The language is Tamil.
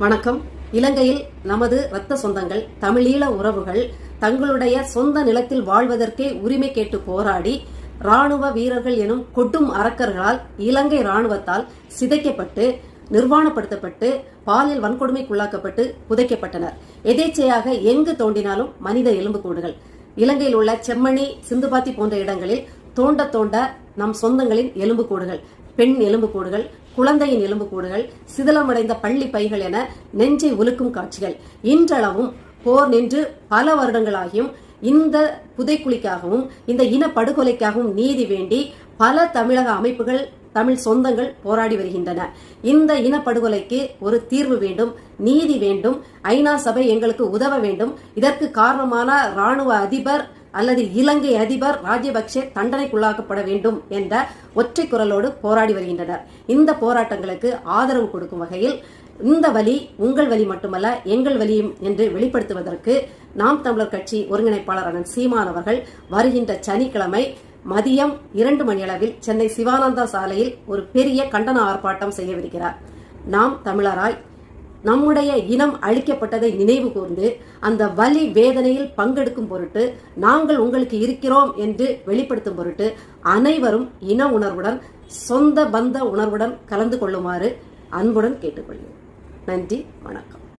வணக்கம். இலங்கையில் நமது இரத்த சொந்தங்கள் தமிழீழ உறவுகள் தங்களுடைய சொந்த நிலத்தில் வாழ்வதற்கே உரிமை கேட்டு போராடி ராணுவ வீரர்கள் எனும் கொட்டும் அரக்கர்களால் இலங்கை ராணுவத்தால் சிதைக்கப்பட்டு நிர்வாணப்படுத்தப்பட்டு பாலியல் வன்கொடுமைக்குள்ளாக்கப்பட்டு புதைக்கப்பட்டனர். எதேச்சையாக எங்கு தோண்டினாலும் மனித எலும்புக்கூடுகள் இலங்கையில் உள்ள செம்மணி சிந்துபாத்தி போன்ற இடங்களில் தோண்ட தோண்ட நம் சொந்தங்களின் எலும்புக்கூடுகள் பெண் எலும்புக்கூடுகள் குழந்தையின் எலும்புக்கூடுகள் சிதிலமடைந்த பள்ளி பைகள் என நெஞ்சை உலுக்கும் காட்சிகள். இன்றளவும் போர் நின்று பல வருடங்களாகியும் இந்த புதைக்குழிக்காகவும் இந்த இன படுகொலைக்காகவும் நீதி வேண்டி பல தமிழக அமைப்புகள் தமிழ் சொந்தங்கள் போராடி வருகின்றன. இந்த இனப்படுகொலைக்கு ஒரு தீர்வு வேண்டும் நீதி வேண்டும் ஐநா சபை எங்களுக்கு உதவ வேண்டும். இதற்கு காரணமான ராணுவ அதிபர் அல்லது இலங்கை அதிபர் ராஜபக்சே தண்டனைக்குள்ளாக்கப்பட வேண்டும் என்ற ஒற்றை குரலோடு போராடி வருகின்றனர். இந்த போராட்டங்களுக்கு ஆதரவு கொடுக்கும் வகையில் இந்த வழி உங்கள் வழி மட்டுமல்ல எங்கள் வழியும் என்று வெளிப்படுத்துவதற்கு நாம் தமிழர் கட்சி ஒருங்கிணைப்பாளர் அண்ணன் சீமான் அவர்கள் வருகின்ற சனிக்கிழமை மதியம் இரண்டு மணியளவில் சென்னை சிவானந்தா சாலையில் ஒரு பெரிய கண்டன ஆர்ப்பாட்டம் செய்யவிருக்கிறார். நாம் தமிழராய் நம்முடைய இனம் அழிக்கப்பட்டதை நினைவு கூர்ந்து அந்த வலி வேதனையில் பங்கெடுக்கும் பொருட்டு நாங்கள் உங்களுக்கு இருக்கிறோம் என்று வெளிப்படுத்தும் பொருட்டு அனைவரும் இன உணர்வுடன் சொந்த பந்த உணர்வுடன் கலந்து கொள்ளுமாறு அன்புடன் கேட்டுக்கொள்கிறோம் நன்றி வணக்கம்.